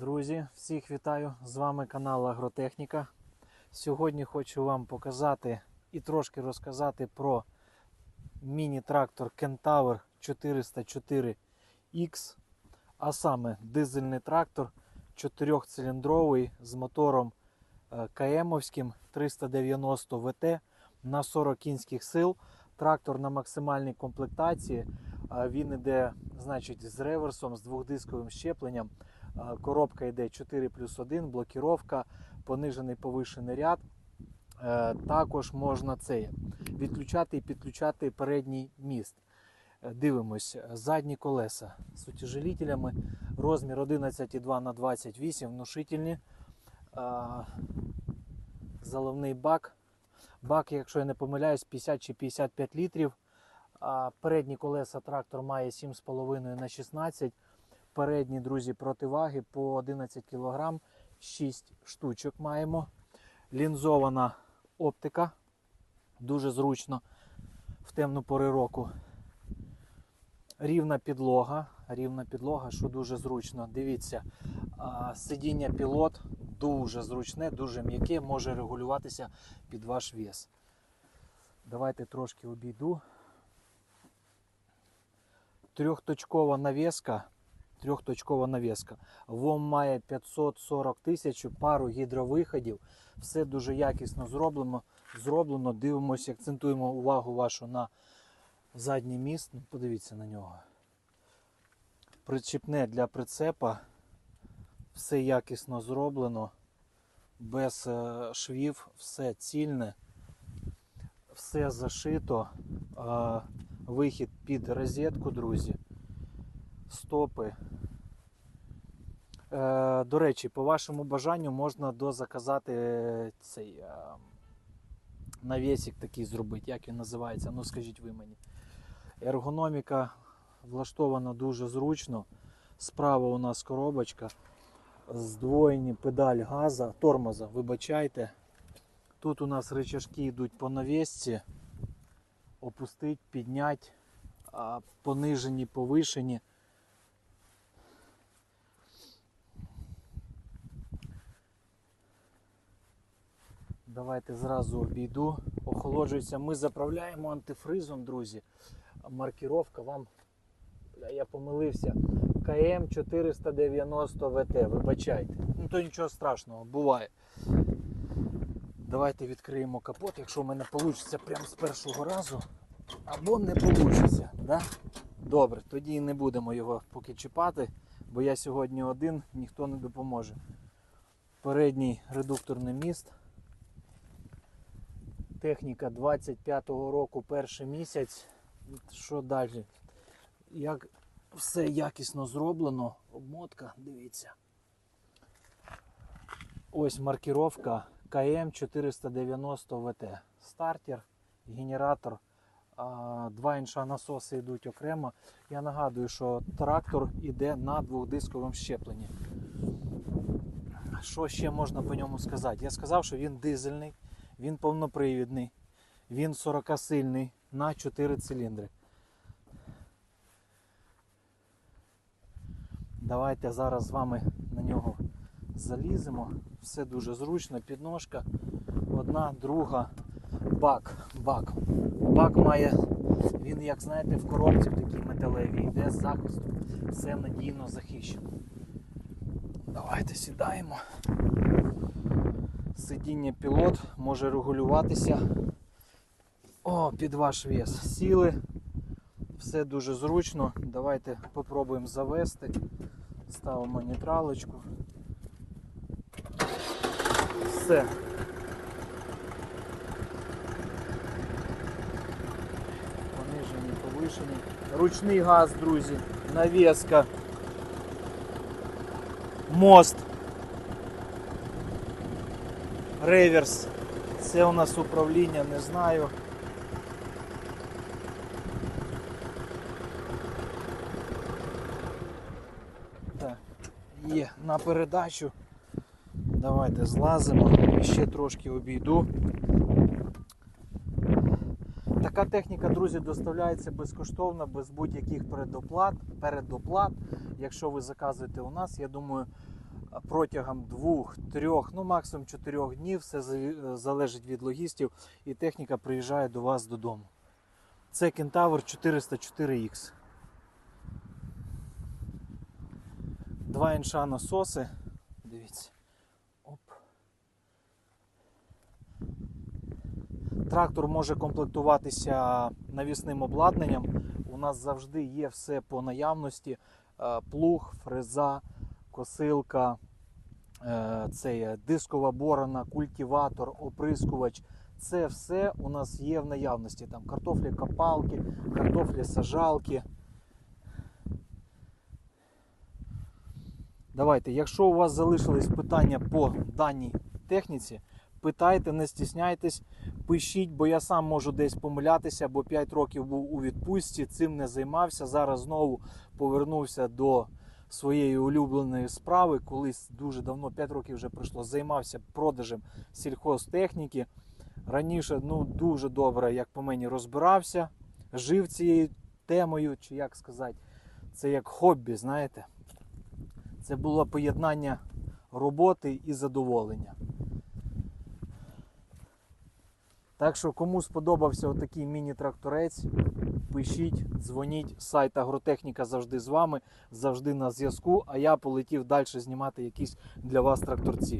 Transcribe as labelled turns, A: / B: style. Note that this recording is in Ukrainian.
A: Друзі, всіх вітаю! З вами канал Агротехніка. Сьогодні хочу вам показати і трошки розказати про міні-трактор Kentaur 404X, а саме дизельний трактор 4-циліндровий з мотором е, КМовським 390 ВТ на 40 кінських сил. Трактор на максимальній комплектації. Він іде значить, з реверсом, з двохдисковим щепленням. Е, Коробка йде 4 плюс 1, блокіровка, понижений повишений ряд. Е, Також можна це відключати і підключати передній міст. Е, Дивимось, задні колеса з утяжелителями, розмір 11,2 на 28 внушительні. Е, Заливний бак. Бак, якщо я не помиляюсь, 50 чи 55 літрів. Передні колеса трактор має 7,5 на 16 передні, друзі, противаги по 11 кг, 6 штучок маємо. Лінзована оптика, дуже зручно в темну пори року. Рівна підлога, рівна підлога, що дуже зручно. Дивіться, сидіння пілот дуже зручне, дуже м'яке, може регулюватися під ваш вес. Давайте трошки обійду. Трьохточкова навіска трьохточкова навіска. ВОМ має 540 тисяч, пару гідровиходів. Все дуже якісно зроблено. зроблено. Дивимося, акцентуємо увагу вашу на задній міст. Ну, Подивіться на нього. Причіпне для прицепа. Все якісно зроблено. Без е, швів, все цільне, все зашито. Е, Вихід під розетку, друзі стопи. Е, до речі, по вашому бажанню можна дозаказати цей е, навісик такий зробити. Як він називається? Ну скажіть ви мені. Ергономіка влаштована дуже зручно. Справа у нас коробочка. Здвоєні педаль газа, тормоза, вибачайте. Тут у нас рычажки йдуть по навісці. Опустить, піднять, понижені, повишені. Давайте зразу обійду. Охолоджується. Ми заправляємо антифризом, друзі. Маркіровка вам. Я помилився. КМ 490 ВТ, вибачайте. Ну то нічого страшного, буває. Давайте відкриємо капот, якщо в мене вийде прямо з першого разу. Або не вийде. Да? Добре, тоді не будемо його поки чіпати, бо я сьогодні один, ніхто не допоможе. Передній редукторний міст. Техніка 25-го року, перший місяць. Що далі? Як все якісно зроблено, обмотка, дивіться. Ось маркіровка КМ 490 ВТ. Стартер, генератор, два інша насоси йдуть окремо. Я нагадую, що трактор йде на двохдисковому щепленні. Що ще можна по ньому сказати? Я сказав, що він дизельний. Він повнопривідний, він 40 сильний на 4 циліндри. Давайте зараз з вами на нього заліземо. Все дуже зручно, підножка. Одна, друга, бак. Бак. Бак має, він, як знаєте, в коробці такій металевій, йде з захисту. Все надійно захищено. Давайте сідаємо. Сидіння пілот може регулюватися О, під ваш вес. Сіли. Все дуже зручно. Давайте попробуємо завести. Ставимо нейтралочку. Все. Понижені, повишені. Ручний газ, друзі. Навіска. Мост. Реверс. Це у нас управління, не знаю. Так, є на передачу. Давайте злазимо ще трошки обійду. Така техніка, друзі, доставляється безкоштовно, без будь-яких передоплат. передоплат. Якщо ви заказуєте у нас, я думаю, протягом двох, трьох, ну максимум чотирьох днів. Все е, залежить від логістів, і техніка приїжджає до вас додому. Це Кентавр 404X. Два інша насоси. Дивіться. Оп. Трактор може комплектуватися навісним обладнанням. У нас завжди є все по наявності: Е, плуг, фреза, косилка, це є дискова борона, культиватор, оприскувач. Це все у нас є в наявності. Там картофлі копалки, картофлі сажалки. Давайте, якщо у вас залишились питання по даній техніці, питайте, не стісняйтесь, пишіть, бо я сам можу десь помилятися, бо 5 років був у відпустці, цим не займався. Зараз знову повернувся до своєї улюбленої справи. Колись дуже давно, 5 років вже пройшло, займався продажем сільхозтехніки. Раніше ну, дуже добре, як по мені, розбирався, жив цією темою, чи як сказати, це як хобі, знаєте. Це було поєднання роботи і задоволення. Так що, кому сподобався отакий міні-тракторець, пишіть, дзвоніть. Сайт Агротехніка завжди з вами, завжди на зв'язку. А я полетів далі знімати якісь для вас тракторці.